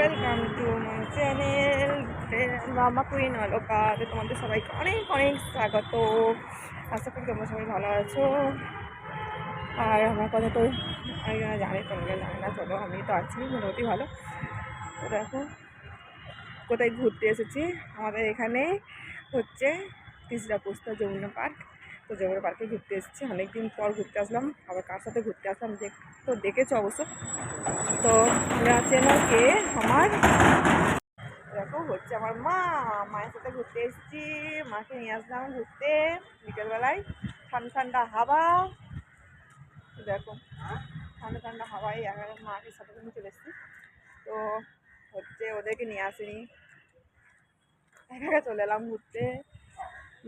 Welcome to my channel mama queen অলকাতে তোমাদের সবাইকে অনেক অনেক স্বাগত। আশা করি তোমরা সবাই ভালো আছো। আর আমার কথা তো একজন জানে, তোমরা জানে না, চলো আমি তো আছি, মোটামুটি ভালো। তো দেখো, কোথায় ঘুরতে এসেছি? আমাদের এখানে হচ্ছে তিসরা পোস্তা যমুনা পার্ক। তো যমুনা পার্কে ঘুরতে এসেছি, অনেকদিন পর ঘুরতে আসলাম, আবার কার সাথে ঘুরতে আসলাম দেখ, তো দেখেছ অবশ্য। তো চেনো কে? আমার, দেখো হচ্ছে আমার মা, মায়ের সাথে ঘুরতে এসেছি, মাকে নিয়ে আসলাম ঘুরতে বিকেলবেলায়, ঠান্ডা ঠান্ডা হাওয়া, দেখো, ঠান্ডা ঠান্ডা হাওয়ায় মাকে সাথে করে চলে এসেছি। তো হচ্ছে ওদেরকে নিয়ে আসিনি একা চলে এলাম ঘুরতে।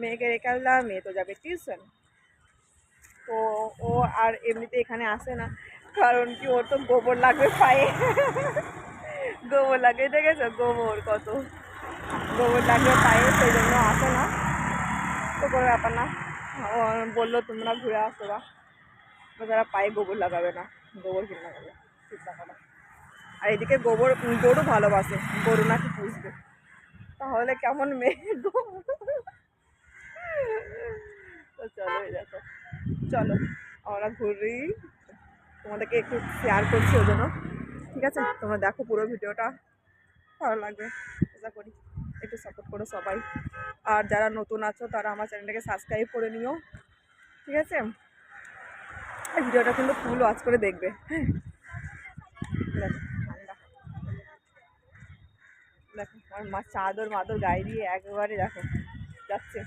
মেয়েকে রেখে আসলাম, মেয়ে তো যাবে টিউশন তো ও আর এমনিতে এখানে আসে না, কারণ কি ওর তো গোবর লাগবে পায়ে। গোবর লাগবে, দেখেছ? গোবর কত। গোবর লাগবে পায়ে সেই জন্য আসে না। তো কোনো ব্যাপার না। ও বলল, তোমরা ঘুরে আসো বা। তারা পায়ে গোবর লাগাবে না, গোবর কিনে লাগাবে আর এদিকে গোবর গরু ভালোবাসে, গরু নাকি পুষবে। তাহলে কেমন মেয়ে চলো দেখো। চলো, আমরা ঘুরি। তোমাদেরকে একটু শেয়ার করছি ওই জন্য। ঠিক আছে? তোমরা দেখো পুরো ভিডিওটা। ভালো লাগবে। আশা করি একটু সাপোর্ট করো সবাই। আর যারা নতুন আছো, তারা আমার চ্যানেলটাকে সাবস্ক্রাইব করে নিও। ঠিক আছে? ভিডিওটা কিন্তু ফুল ওয়াচ করে দেখবে। হ্যাঁ। দেখো দেখো, আমার মা চাদর মাদর গায়ে দিয়ে একেবারে দেখো, যাচ্ছে।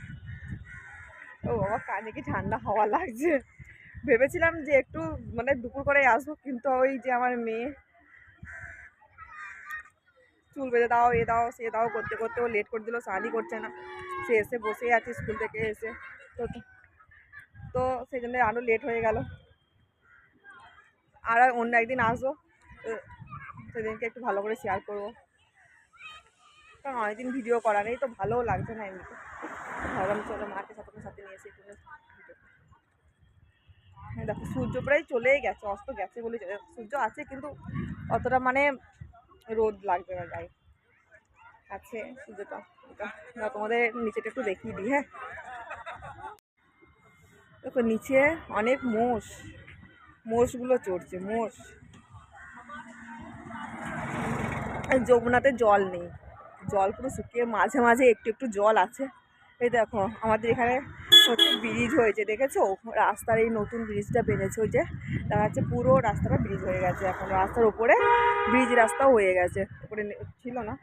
ও বাবা, কানে কি ঠান্ডা হাওয়া লাগছে। ভেবেছিলাম যে একটু মানে দুপুর করে আসব, কিন্তু ওই যে আমার মেয়ে চুল বেঁধে দাও, এ দাও, সে দাও করতে করতে ও লেট করে দিল, স্নানই করছে না। সে এসে বসেই আছে স্কুল থেকে এসে। তো তো সেই জন্য আরও লেট হয়ে গেল। আর অন্য একদিন আসব। সেদিনকে একটু ভালো করে শেয়ার করব। কারণ অনেকদিন ভিডিও করা নেই, তো ভালোও লাগছে না এমনিতে। ভাবলাম চলো মাকে সাথে সাথে নিয়ে এসে একটু দেখো, সূর্য প্রায় চলেই গেছে, অস্ত গেছে বলে সূর্য আছে কিন্তু অতটা মানে রোদ লাগবে না গায়ে আছে সূর্যটা তোমাদের নিচেটা একটু দেখিয়ে দিই হ্যাঁ। দেখো, নিচে অনেক মোষ। মোষগুলো চড়ছে, মোষ। যমুনাতে জল নেই। জল পুরো শুকিয়ে মাঝে মাঝে একটু একটু জল আছে। এই দেখো, আমাদের এখানে হচ্ছে ব্রিজ হয়েছে, দেখেছ? রাস্তার এই নতুন ব্রিজটা বেড়েছে ওই যে, দেখা যাচ্ছে পুরো রাস্তাটা ব্রিজ হয়ে গেছে এখন। রাস্তার ওপরে ব্রিজ রাস্তাও হয়ে গেছে। ওপরে ছিল না।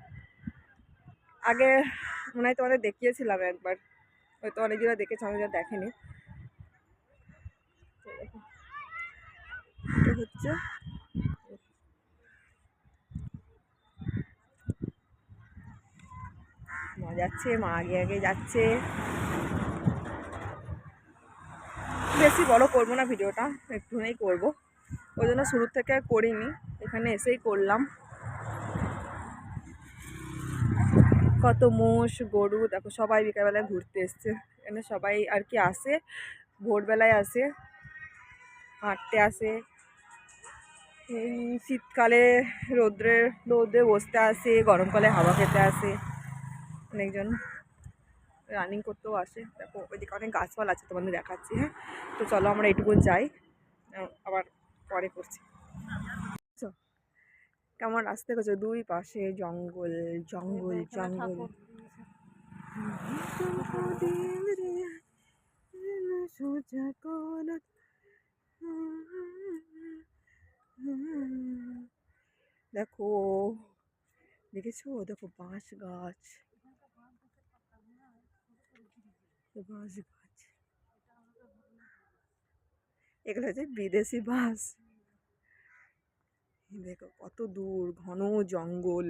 আগে মনে হয় তোমাদের দেখিয়েছিলাম একবার। হয়তো অনেকজনা দেখেছ আমি দেখেনি। হচ্ছে যাচ্ছে, মা আগে আগে যাচ্ছে। বেশি বড় করব না ভিডিওটা, একটুখানি করব। ওই জন্য শুরু থেকে করিনি, এখানে এসেই করলাম। কত মোষ, গরু, দেখো সবাই বিকালবেলায় ঘুরতে এসছে। এখানে সবাই আর কি আসে, ভোরবেলায় আসে, হাঁটতে আসে। শীতকালে রোদ্রে রোদে বসতে আসে, গরমকালে হাওয়া খেতে আসে। অনেকজন রানিং করতেও আসে। দেখো ওইদিকে অনেক গাছপালা আছে তোমাদের দেখাচ্ছি হ্যাঁ? তো চলো আমরা এইটুকু যাই আবার পরে করছি। কেমন রাস্তা করছ দুই পাশে জঙ্গল জঙ্গল জঙ্গল। দেখো দেখেছ? দেখো বাঁশ গাছ। বাঁশ গাছ এগুলো হচ্ছে বিদেশি বাস দেখো কত দূর ঘন জঙ্গল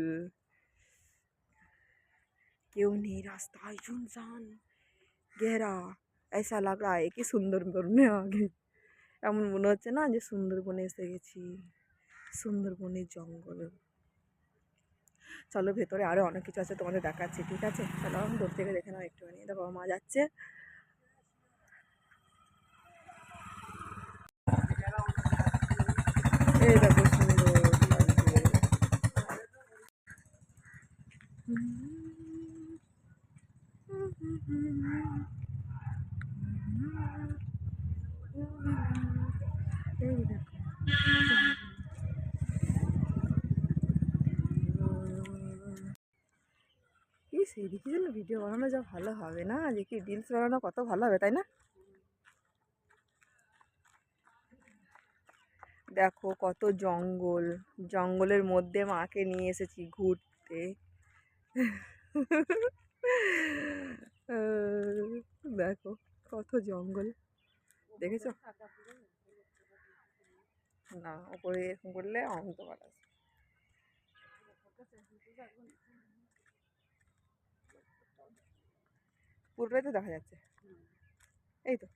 কেউ নেই রাস্তায় শুনশান গেরা ऐसा लग रहा है कि সুন্দরবনে আগে এমন মনে হচ্ছে না যে সুন্দরবনে এসে গেছি সুন্দরবনের জঙ্গল চলো ভেতরে আরও অনেক কিছু আছে, তোমাদের দেখাচ্ছি, ঠিক আছে চলো আমি দূর থেকে দেখে নাও একটুখানি, দেখো, মা যাচ্ছে সুন্দর লাগছে। এই দেখো ইস এদিকে যেন ভিডিও বানানো যা ভালো হবে না? কি রিলস বানানো কত ভালো হবে, তাই না? দেখো কত জঙ্গল। জঙ্গলের মধ্যে মাকে নিয়ে এসেছি ঘুরতে। দেখো কত জঙ্গল। দেখেছ? না ওপরে এরকম করলে অন্ধকার আছে। পুরোটাই তো দেখা যাচ্ছে। এই তো।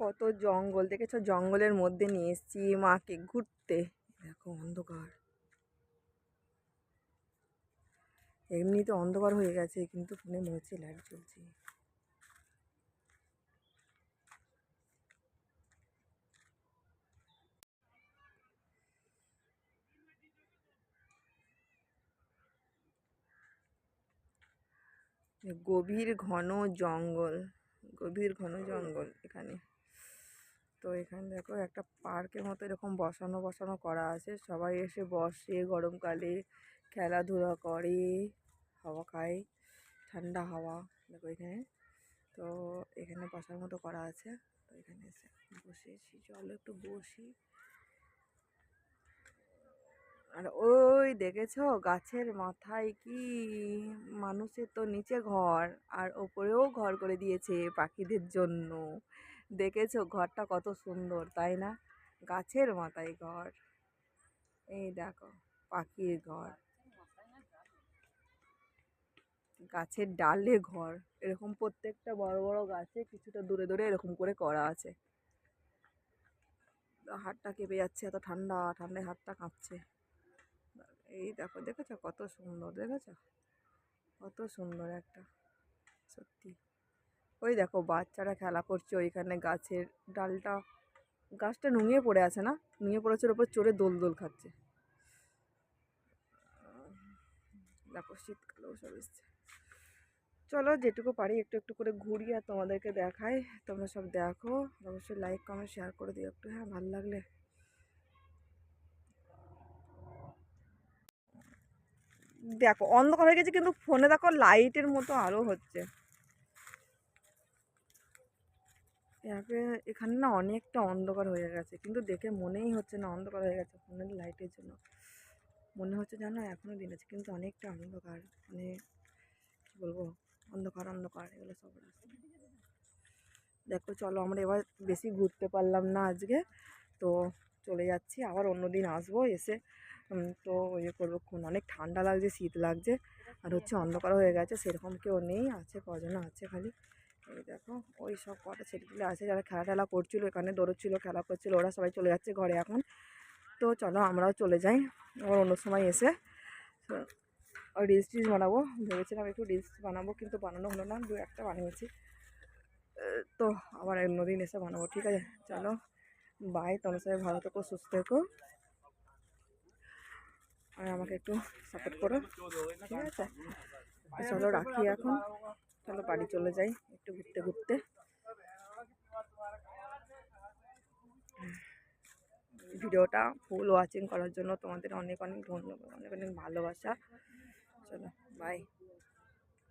কত জঙ্গল দেখেছ? জঙ্গলের মধ্যে নিয়ে এসেছি মাকে ঘুরতে। দেখো অন্ধকার। এমনিতে অন্ধকার হয়ে গেছে, কিন্তু ফোনে মনে হচ্ছে লাইট জ্বলছে। গভীর ঘন জঙ্গল, গভীর ঘন জঙ্গল এখানে। তো এখানে দেখো একটা পার্কের মতো এরকম বসানো বসানো করা আছে। সবাই এসে বসে গরমকালে। খেলাধুলা করে, হাওয়া খায়, ঠান্ডা হাওয়া, দেখো এখানে। তো এখানে বসার মতো করা আছে। তো এখানে এসে বসেছি। চলো একটু বসি। আর ওই দেখেছ, গাছের মাথায় কি? মানুষের তো নিচে ঘর, আর ওপরেও ঘর করে দিয়েছে পাখিদের জন্য। দেখেছ ঘরটা কত সুন্দর, তাই না? গাছের মাথায় ঘর। এই দেখো, পাখির ঘর। গাছের ডালে ঘর। এরকম প্রত্যেকটা বড় বড় গাছে কিছুটা দূরে দূরে এরকম করে করা আছে। হাতটা কেঁপে যাচ্ছে, এত ঠান্ডা, ঠান্ডায় হাতটা কাঁপছে। এই দেখো, দেখেছ কত সুন্দর, দেখেছ? কত সুন্দর একটা, সত্যি। ওই দেখো, বাচ্চারা খেলা করছে ওইখানে গাছের ডালটা। গাছটা নুঙিয়ে পড়ে আছে না? নুঙিয়ে পড়েছে ওপর চড়ে দোল দোল খাচ্ছে। দেখো, শীতকালেও সব এসছে। চলো যেটুকু পারি একটু একটু করে ঘুরি আর তোমাদেরকে দেখাই। তোমরা সব দেখো। অবশ্যই লাইক কমেন্ট শেয়ার করে দিও একটু হ্যাঁ ভালো লাগলে। দেখো, অন্ধকার হয়ে গেছে কিন্তু ফোনে দেখো লাইটের মতো আলো হচ্ছে। একে এখানে না অনেকটা অন্ধকার হয়ে গেছে, কিন্তু দেখে মনেই হচ্ছে না অন্ধকার হয়ে গেছে ফোনের লাইটের জন্য। মনে হচ্ছে জানো এখনও দিন আছে, কিন্তু অনেকটা অন্ধকার। মানে কী বলব? অন্ধকার অন্ধকার, এগুলো সব দেখো, চলো আমরা এবার বেশি ঘুরতে পারলাম না আজকে। তো চলে যাচ্ছি, আবার অন্য দিন আসব, এসে তো ইয়ে করব। অনেক ঠান্ডা লাগছে, শীত লাগছে, আর হচ্ছে অন্ধকার হয়ে গেছে, সেরকম কেউ নেই, আছে কজন আছে খালি। এই দেখো, ওই সব কটা ছেলেগুলো আছে যারা খেলা টেলা করছিল, এখানে দৌড়চ্ছিলো, খেলা করছিল, ওরা সবাই চলে যাচ্ছে ঘরে এখন। তো চলো আমরাও চলে যাই, আবার অন্য সময় এসে। রিলস টিলস বানাবো। ভেবেছিলাম একটু রিলস বানাবো, কিন্তু বানানো হলো না। দু একটা বানিয়েছি। তো আবার অন্য দিন এসে বানাবো, ঠিক আছে? চলো বাই তোমার সবাই ভালো থেকো, সুস্থ থেকো। আর আমাকে একটু সাপোর্ট করো, ঠিক আছে? চলো, রাখি এখন। চলো, বাড়ি চলে যাই, একটু ঘুরতে ঘুরতে। ভিডিওটা ফুল ওয়াচিং করার জন্য তোমাদের অনেক অনেক ধন্যবাদ, অনেক অনেক ভালোবাসা। চলো বাই